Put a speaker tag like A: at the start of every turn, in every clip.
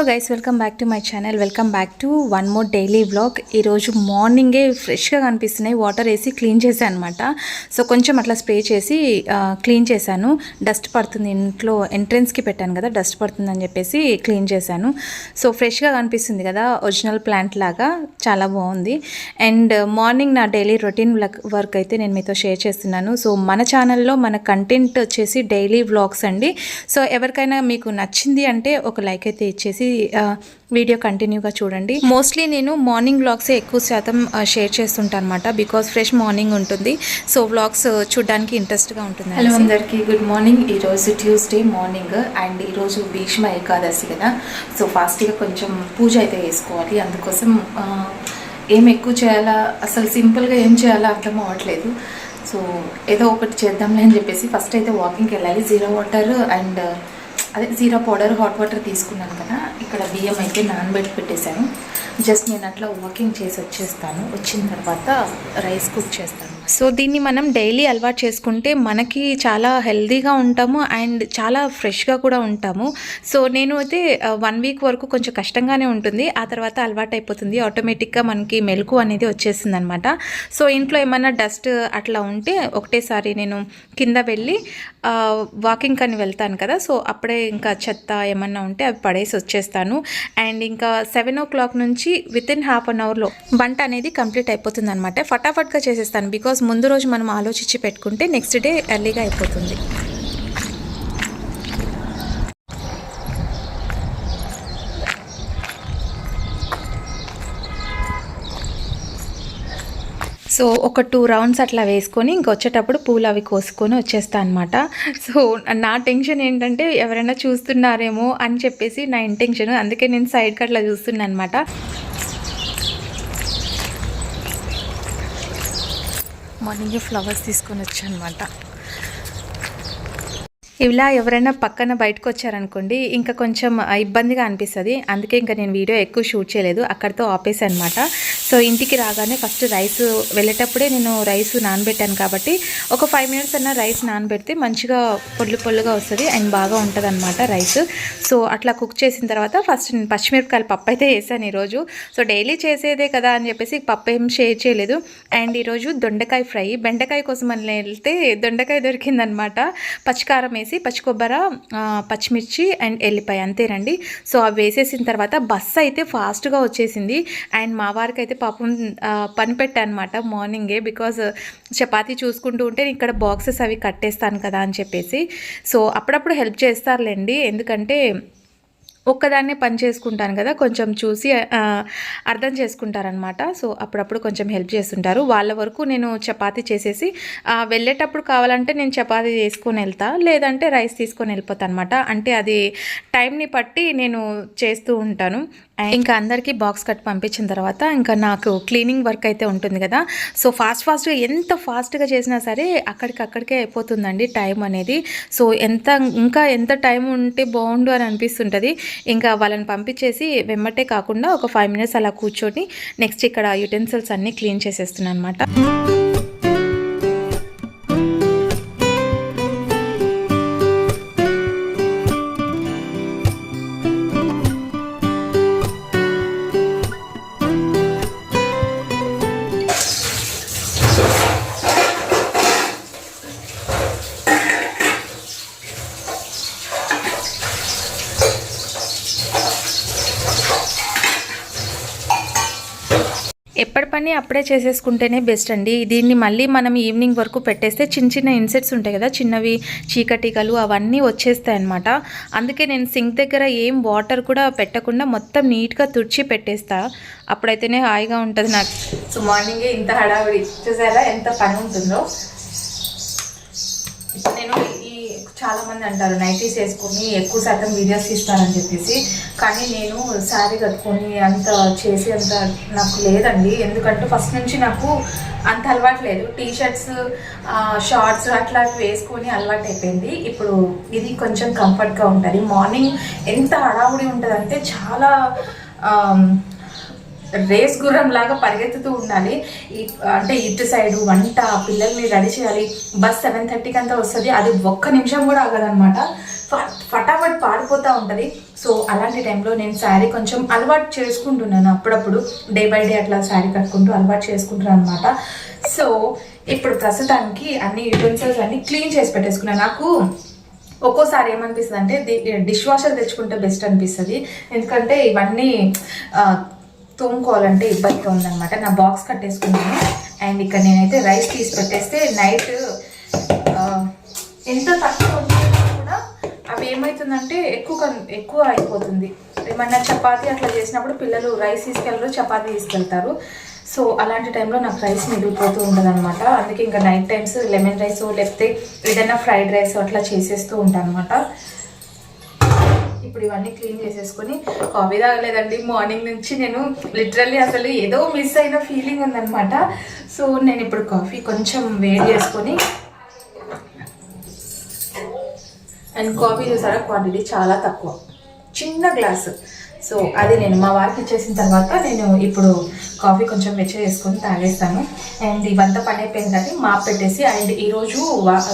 A: Hello guys welcome back to my channel. Welcome back to one more daily blog ఈరోజు మార్నింగే ఫ్రెష్గా కనిపిస్తున్నాయి. Water వేసి క్లీన్ చేశాను అనమాట సో కొంచెం అట్లా స్ప్రే చేసి క్లీన్ చేశాను. డస్ట్ పడుతుంది. ఇంట్లో ఎంట్రెన్స్కి పెట్టాను కదా డస్ట్ పడుతుందని చెప్పేసి క్లీన్ చేశాను. సో ఫ్రెష్గా కనిపిస్తుంది కదా ఒరిజినల్ ప్లాంట్ లాగా. చాలా బాగుంది. అండ్ మార్నింగ్ నా డైలీ రొటీన్ వర్క్ అయితే నేను మీతో షేర్ చేస్తున్నాను. సో మన ఛానల్లో మన కంటెంట్ వచ్చేసి డైలీ వ్లాగ్స్ అండి. సో ఎవరికైనా మీకు నచ్చింది అంటే ఒక లైక్ అయితే ఇచ్చేసి వీడియో కంటిన్యూగా చూడండి. మోస్ట్లీ నేను మార్నింగ్ వ్లాగ్సే ఎక్కువ శాతం షేర్ చేస్తుంటాను అనమాట బికాస్ ఫ్రెష్ మార్నింగ్ ఉంటుంది. సో వ్లాగ్స్ చూడడానికి ఇంట్రెస్ట్గా ఉంటుంది హలో అందరికీ. గుడ్ మార్నింగ్ ఈరోజు ట్యూస్డే మార్నింగ్ అండ్ ఈరోజు భీష్మ ఏకాదశి కదా. సో ఫాస్ట్గా కొంచెం పూజ అయితే వేసుకోవాలి అందుకోసం ఏం ఎక్కువ చేయాలా? అసలు సింపుల్గా ఏం చేయాలో అర్థం అవ్వట్లేదు. సో ఏదో ఒకటి చేద్దాంలే అని చెప్పేసి ఫస్ట్ అయితే వాకింగ్కి వెళ్ళాలి. జీరో వాటర్ అండ్ అదే జీరా పౌడర్ హాట్ వాటర్ తీసుకున్నాను కదా ఇక్కడ బియ్యం అయితే నానబెట్టి పెట్టేశాను. జస్ట్ నేను అట్లా వాకింగ్ చేసి వచ్చేస్తాను. వచ్చిన తర్వాత రైస్ కుక్ చేస్తాను. సో దీన్ని మనం డైలీ అలవాటు చేసుకుంటే మనకి చాలా హెల్దీగా ఉంటాము అండ్ చాలా ఫ్రెష్గా కూడా ఉంటాము. సో నేను అయితే వన్ వీక్ వరకు కొంచెం కష్టంగానే ఉంటుంది. ఆ తర్వాత అలవాటు అయిపోతుంది ఆటోమేటిక్గా మనకి మెలకు అనేది వచ్చేసింది అనమాట సో ఇంట్లో ఏమన్నా డస్ట్ అట్లా ఉంటే ఒకటేసారి నేను కింద వెళ్ళి వాకింగ్ అని వెళ్తాను కదా సో అప్పుడే ఇంకా చెత్త ఏమన్నా ఉంటే అవి పడేసి వచ్చేస్తాను. అండ్ ఇంకా సెవెన్ ఓ క్లాక్ నుంచి విత్ ఇన్ హాఫ్ అన్ అవర్లో వంట అనేది కంప్లీట్ అయిపోతుంది అనమాట ఫటాఫట్గా చేసేస్తాను. బికాస్ ముందు రోజు మనం ఆలోచించి పెట్టుకుంటే నెక్స్ట్ డే ఎర్లీగా అయిపోతుంది. సో ఒక టూ రౌండ్స్ అట్లా వేసుకొని ఇంకొచ్చేటప్పుడు పూలు అవి కోసుకొని వచ్చేస్తా అనమాట సో నా టెన్షన్ ఏంటంటే ఎవరైనా చూస్తున్నారేమో అని చెప్పేసి నా ఇంటెన్షన్ అందుకే నేను సైడ్కి అట్లా చూస్తున్నాను అనమాట మార్నింగ్ ఫ్లవర్స్ తీసుకొని వచ్చాను అనమాట ఇలా ఎవరైనా పక్కన బయటకు వచ్చారనుకోండి ఇంకా కొంచెం ఇబ్బందిగా అనిపిస్తుంది. అందుకే ఇంకా నేను వీడియో ఎక్కువ షూట్ చేయలేదు. అక్కడితో ఆపేసి అనమాట సో ఇంటికి రాగానే ఫస్ట్ రైస్ వెళ్ళేటప్పుడే నేను రైస్ నానబెట్టాను కాబట్టి ఒక ఫైవ్ మినిట్స్ అన్న రైస్ నానబెడితే మంచిగా పొల్లు పొల్లుగా వస్తుంది అండ్ బాగా ఉంటుంది అనమాట రైస్. సో అట్లా కుక్ చేసిన తర్వాత ఫస్ట్ నేను పచ్చిమిరపకాయల పప్పు అయితే వేసాను ఈరోజు. సో డైలీ చేసేదే కదా అని చెప్పేసి పప్పు ఏం షేర్ చేయలేదు. అండ్ ఈరోజు దొండకాయ ఫ్రై బెండకాయ కోసం అని వెళ్తే దొండకాయ దొరికిందనమాట పచ్చికారం వేసి పచ్చి కొబ్బర పచ్చిమిర్చి అండ్ ఎల్లిపాయ అంతేనండి సో అవి వేసేసిన తర్వాత బస్సు అయితే ఫాస్ట్గా వచ్చేసింది. అండ్ మా వారికి అయితే పాపం పని పెట్టానమాట మార్నింగే బికాజ్ చపాతీ చూసుకుంటూ ఉంటే నేను ఇక్కడ బాక్సెస్ అవి కట్టేస్తాను కదా అని చెప్పేసి. సో అప్పుడప్పుడు హెల్ప్ చేస్తారులేండి. ఎందుకంటే ఒక్కదాన్నే పని చేసుకుంటాను కదా కొంచెం చూసి అర్థం చేసుకుంటారనమాట సో అప్పుడప్పుడు కొంచెం హెల్ప్ చేస్తుంటారు. వాళ్ళ వరకు నేను చపాతీ చేసేసి వెళ్ళేటప్పుడు కావాలంటే నేను చపాతీ చేసుకొని వెళ్తా లేదంటే రైస్ తీసుకొని వెళ్ళిపోతాను అనమాట అంటే అది టైంని బట్టి నేను చేస్తూ ఉంటాను. ఇంకా అందరికీ బాక్స్ కట్ పంపించిన తర్వాత ఇంకా నాకు క్లీనింగ్ వర్క్ అయితే ఉంటుంది కదా. సో ఫాస్ట్ ఫాస్ట్గా ఎంత ఫాస్ట్గా చేసినా సరే అక్కడికక్కడికే అయిపోతుందండి టైం అనేది. సో ఎంత ఇంకా ఎంత టైం ఉంటే బాగుండు అని అనిపిస్తుంటుంది. ఇంకా వాళ్ళని పంపించేసి వెమ్మటే కాకుండా ఒక ఫైవ్ మినిట్స్ అలా కూర్చొని నెక్స్ట్ ఇక్కడ యుటెన్సిల్స్ అన్నీ క్లీన్ చేసేస్తున్నాను అనమాట ఎప్పటి పని అప్పుడే చేసేసుకుంటేనే బెస్ట్ అండి. దీన్ని మళ్ళీ మనం ఈవినింగ్ వరకు పెట్టేస్తే చిన్న చిన్న ఇన్సెట్స్ ఉంటాయి కదా చిన్నవి చీకటికలు అవన్నీ వచ్చేస్తాయి అనమాట అందుకే నేను సింక్ దగ్గర ఏం వాటర్ కూడా పెట్టకుండా మొత్తం నీట్గా తుడిచి పెట్టేస్తా. అప్పుడైతేనే హాయిగా ఉంటుంది నాకు. సో మార్నింగే ఇంత హడావిడి. చూసారా ఎంత పని ఉంటుందో? నేను చాలామంది చాలా మంది అంటారు నైటీస్ వేసుకొని ఎక్కువ శాతం వీడియోస్ తీస్తానని చెప్పేసి. కానీ నేను శారీ కట్టుకొని అంత చేసి అంత నాకు లేదండి. ఎందుకంటే ఫస్ట్ నుంచి నాకు అంత అలవాటు లేదు. టీ షర్ట్స్ షార్ట్స్ అట్లా వేసుకొని అలవాటు అయిపోయింది. ఇప్పుడు ఇది కొంచెం కంఫర్ట్గా ఉంటుంది. మార్నింగ్ ఎంత హడావుడి ఉంటుందంటే చాలా రేస్ గుర్రం లాగా పరిగెత్తుతూ ఉండాలి. ఈ అంటే ఇటు సైడ్ వంట పిల్లల్ని రెడీ చేయాలి. బస్ సెవెన్ థర్టీకి అంతా వస్తుంది. అది ఒక్క నిమిషం కూడా ఆగదనమాట ఫటాఫట్ పారిపోతూ ఉంటుంది. సో అలాంటి టైంలో నేను శారీ కొంచెం అలవాటు చేసుకుంటున్నాను అప్పుడప్పుడు. డే బై డే అట్లా శారీ కట్టుకుంటూ అలవాటు చేసుకుంటున్నాను అనమాట సో ఇప్పుడు ప్రస్తుతానికి అన్ని యూటెన్సిల్స్ అన్ని క్లీన్ చేసి పెట్టేసుకున్నాను నాకు ఒక్కోసారి ఏమనిపిస్తుంది అంటే డిష్ వాషర్ తెచ్చుకుంటే బెస్ట్ అనిపిస్తుంది. ఎందుకంటే ఇవన్నీ తోముకోవాలంటే ఇబ్బందిగా ఉందన్నమాట. నా బాక్స్ కట్టేసుకున్నాను. అండ్ ఇక్కడ నేనైతే రైస్ తీసి పెట్టేస్తే నైట్ ఎంత తక్కువ కూడా అవి ఏమవుతుందంటే ఎక్కువ కన్- ఎక్కువ అయిపోతుంది. ఏమన్నా చపాతి అట్లా చేసినప్పుడు పిల్లలు రైస్ తీసుకెళ్ళరు చపాతి తీసుకెళ్తారు. సో అలాంటి టైంలో నాకు రైస్ మిగిలిపోతూ ఉంటుంది అనమాట అందుకే ఇంకా నైట్ టైమ్స్ లెమన్ రైస్ లేకపోతే ఏదైనా ఫ్రైడ్ రైస్ అట్లా చేసేస్తూ ఉంటాను అనమాట ఇప్పుడు ఇవన్నీ క్లీన్ చేసేసుకొని కాఫీ తాగలేదండి. మార్నింగ్ నుంచి నేను లిటరల్లీ అసలు ఏదో మిస్ అయిన ఫీలింగ్ ఉందనమాట సో నేను ఇప్పుడు కాఫీ కొంచెం వేడి చేసుకొని అండ్ కాఫీ చూసారా? క్వాంటిటీ చాలా తక్కువ. చిన్న గ్లాసు. సో అది నేను మా వారికి ఇచ్చేసిన తర్వాత నేను ఇప్పుడు కాఫీ కొంచెం వెచ్చ చేసుకొని తాగేస్తాను. అండ్ ఇవంతా పని అయిపోయింది కానీ మాప్ పెట్టేసి అండ్ ఈరోజు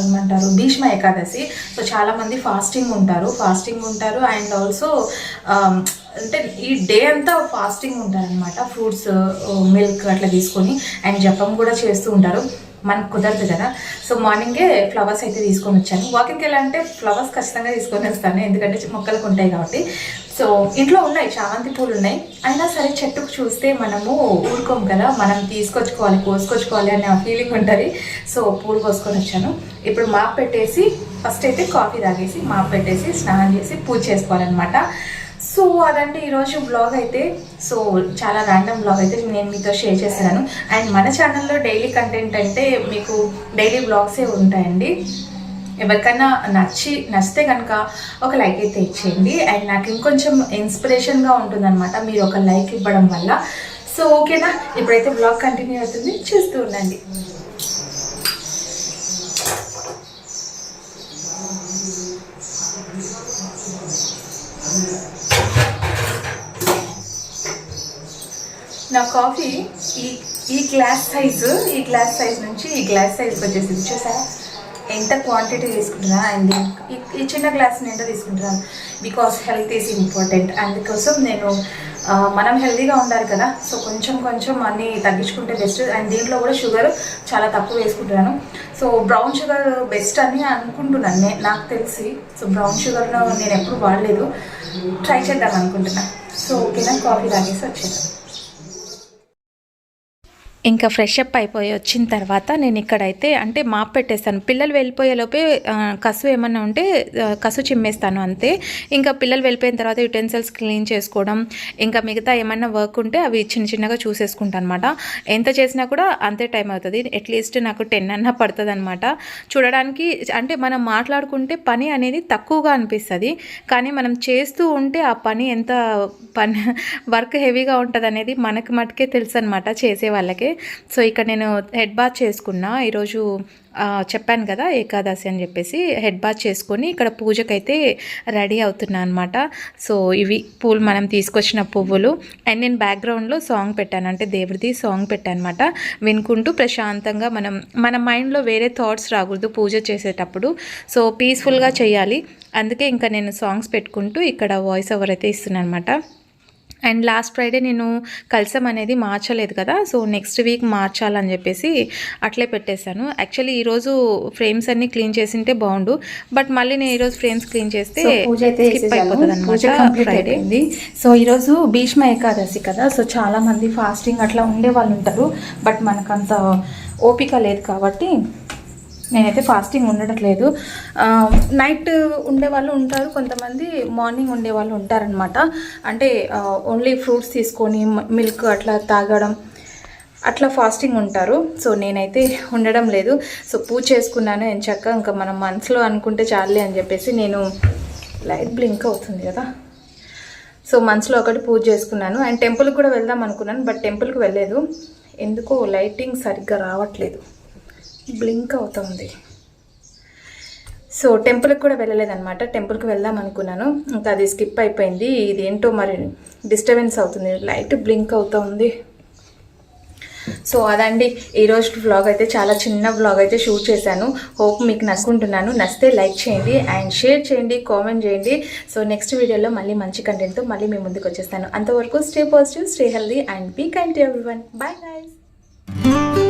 A: ఏమంటారు భీష్మ ఏకాదశి. సో చాలామంది ఫాస్టింగ్ ఉంటారు. ఫాస్టింగ్ ఉంటారు. అండ్ ఆల్సో అంటే ఈ డే అంతా ఫాస్టింగ్ ఉంటారనమాట ఫ్రూట్స్ మిల్క్ అట్లా తీసుకొని అండ్ జపం కూడా చేస్తూ ఉంటారు. మనకు కుదరదు కదా. సో మార్నింగే ఫ్లవర్స్ అయితే తీసుకొని వచ్చాను. వాకింగ్కి వెళ్ళాలంటే ఫ్లవర్స్ ఖచ్చితంగా తీసుకొని వస్తాను. ఎందుకంటే మొక్కలకు ఉంటాయి కాబట్టి. సో ఇంట్లో ఉన్నాయి చామంతి పూలు ఉన్నాయి. అయినా సరే చెట్టుకు చూస్తే మనము ఊరుకోం కదా. మనం తీసుకొచ్చుకోవాలి కోసుకొచ్చుకోవాలి అనే ఫీలింగ్ ఉంటుంది. సో పూలు కోసుకొని వచ్చాను. ఇప్పుడు మాప్ పెట్టేసి ఫస్ట్ అయితే కాఫీ తాగేసి మాప్ పెట్టేసి స్నానం చేసి పూజ చేసుకోవాలన్నమాట. సో అదండి ఈరోజు బ్లాగ్ అయితే. సో చాలా ర్యాండమ్ బ్లాగ్ అయితే నేను మీతో షేర్ చేశాను అండ్ మన ఛానల్లో డైలీ కంటెంట్ అంటే మీకు డైలీ బ్లాగ్సే ఉంటాయండి. ఎవరికైనా నచ్చి నచ్చితే కనుక ఒక లైక్ అయితే ఇచ్చేయండి. అండ్ నాకు ఇంకొంచెం ఇన్స్పిరేషన్గా ఉంటుందన్నమాట మీరు ఒక లైక్ ఇవ్వడం వల్ల. సో ఓకేనా ఇప్పుడైతే బ్లాగ్ కంటిన్యూ అవుతుంది. చూస్తూ ఉండండి. నా కాఫీ ఈ ఈ గ్లాస్ సైజు ఈ గ్లాస్ సైజ్ నుంచి ఈ గ్లాస్ సైజ్కి వచ్చేసింది. చూసారా? ఎంత క్వాంటిటీ తీసుకుంటున్నా? అండ్ ఈ ఈ చిన్న గ్లాస్ నిండా తీసుకుంటున్నాను బికాస్ హెల్త్ ఈజ్ ఇంపార్టెంట్ అందుకోసం నేను మనం హెల్తీగా ఉండాలి కదా. సో కొంచెం కొంచెం అన్నీ తగ్గించుకుంటే బెస్ట్ అండ్ దీంట్లో కూడా షుగర్ చాలా తక్కువ వేసుకుంటున్నాను. సో బ్రౌన్ షుగర్ బెస్ట్ అని అనుకుంటున్నాను. నే నాకు తెలిసి. సో బ్రౌన్ షుగర్ నేను ఎప్పుడు వాడలేదు. ట్రై చేద్దాం అనుకుంటున్నాను సో ఓకేనా? కాఫీ తాగేసి వచ్చేద్దాం. ఇంకా ఫ్రెష్ అప్ అయిపోయి వచ్చిన తర్వాత నేను ఇక్కడైతే అంటే మాప్ పెట్టేస్తాను. పిల్లలు వెళ్ళిపోయేలోపే కసు ఏమన్నా ఉంటే కసు చిమ్మేస్తాను అంతే. ఇంకా పిల్లలు వెళ్ళిపోయిన తర్వాత యుటెన్సిల్స్ క్లీన్ చేసుకోవడం ఇంకా మిగతా ఏమన్నా వర్క్ ఉంటే అవి చిన్న చిన్నగా చూసేసుకుంటాను అనమాట ఎంత చేసినా కూడా అంతే టైం అవుతుంది. అట్లీస్ట్ నాకు టెన్ అన్నా పడుతుంది అనమాట చూడడానికి అంటే మనం మాట్లాడుకుంటే పని అనేది తక్కువగా అనిపిస్తుంది. కానీ మనం చేస్తూ ఉంటే ఆ పని ఎంత పని వర్క్ హెవీగా ఉంటుంది అనేది మనకు మటుకే తెలుసు అనమాట చేసే వాళ్ళకి. సో ఇక్కడ నేను హెడ్ బాత్ చేసుకున్నా. ఈరోజు చెప్పాను కదా ఏకాదశి అని చెప్పేసి హెడ్ బాత్ చేసుకొని ఇక్కడ పూజకైతే రెడీ అవుతున్నా అనమాట సో ఇవి పూలు మనం తీసుకొచ్చిన పువ్వులు. అండ్ నేను బ్యాక్గ్రౌండ్లో సాంగ్ పెట్టాను. అంటే దేవుడిది సాంగ్ పెట్టాను అనమాట వినుకుంటూ ప్రశాంతంగా మనం మన మైండ్లో వేరే థాట్స్ రాకూడదు పూజ చేసేటప్పుడు. సో పీస్ఫుల్గా చేయాలి. అందుకే ఇంకా నేను సాంగ్స్ పెట్టుకుంటూ ఇక్కడ వాయిస్ ఓవర్ అయితే ఇస్తున్నాను అనమాట అండ్ లాస్ట్ ఫ్రైడే నేను కలసం అనేది మార్చలేదు కదా సో నెక్స్ట్ వీక్ మార్చాలని చెప్పేసి అట్లే పెట్టేశాను. యాక్చువల్లీ ఈరోజు ఫ్రేమ్స్ అన్ని క్లీన్ చేసింటే బాగుండు బట్ మళ్ళీ నేను ఈరోజు ఫ్రేమ్స్ క్లీన్ చేస్తే
B: సో పూజ అయితే
A: skip
B: చేసేసాను.
A: అయిపోతుంది అనమాట ఫ్రైడే.
B: సో ఈరోజు భీష్మ ఏకాదశి కదా సో చాలా మంది ఫాస్టింగ్ అట్లా ఉండే వాళ్ళు ఉంటారు బట్ మనకంత ఓపిక లేదు కాబట్టి నేనైతే ఫాస్టింగ్ ఉండట్లేదు. నైట్ ఉండే వాళ్ళు ఉంటారు. కొంతమంది మార్నింగ్ ఉండేవాళ్ళు ఉంటారనమాట అంటే ఓన్లీ ఫ్రూట్స్ తీసుకొని మిల్క్ అట్లా తాగడం అట్లా ఫాస్టింగ్ ఉంటారు. సో నేనైతే ఉండడం లేదు. సో పూజ చేసుకున్నాను ఎంచక్క ఇంకా మనం మనసులో అనుకుంటే చాలే అని చెప్పేసి నేను లైట్ బ్లింక్ అవుతుంది కదా. సో మనసులో ఒకటి పూజ చేసుకున్నాను. అండ్ టెంపుల్కి కూడా వెళ్దాం అనుకున్నాను బట్ టెంపుల్కి వెళ్ళలేదు. ఎందుకో లైటింగ్ సరిగ్గా రావట్లేదు. బ్లింక్ అవుతుంది. సో టెంపుల్కి కూడా వెళ్ళలేదనమాట టెంపుల్కి వెళ్దాం అనుకున్నాను. ఇంకా అది స్కిప్ అయిపోయింది. ఇది ఏంటో మరి డిస్టర్బెన్స్ అవుతుంది. లైట్ బ్లింక్ అవుతుంది.
A: సో అదండి. ఈరోజు వ్లాగ్ అయితే చాలా చిన్న వ్లాగ్ అయితే షూట్ చేశాను. హోప్ మీకు నచ్చుకుంటున్నాను. నచ్చితే లైక్ చేయండి అండ్ షేర్ చేయండి కామెంట్ చేయండి. సో నెక్స్ట్ వీడియోలో మళ్ళీ మంచి కంటెంట్తో మళ్ళీ మీ ముందుకు వచ్చేస్తాను. అంతవరకు stay positive stay healthy and be kind to everyone bye guys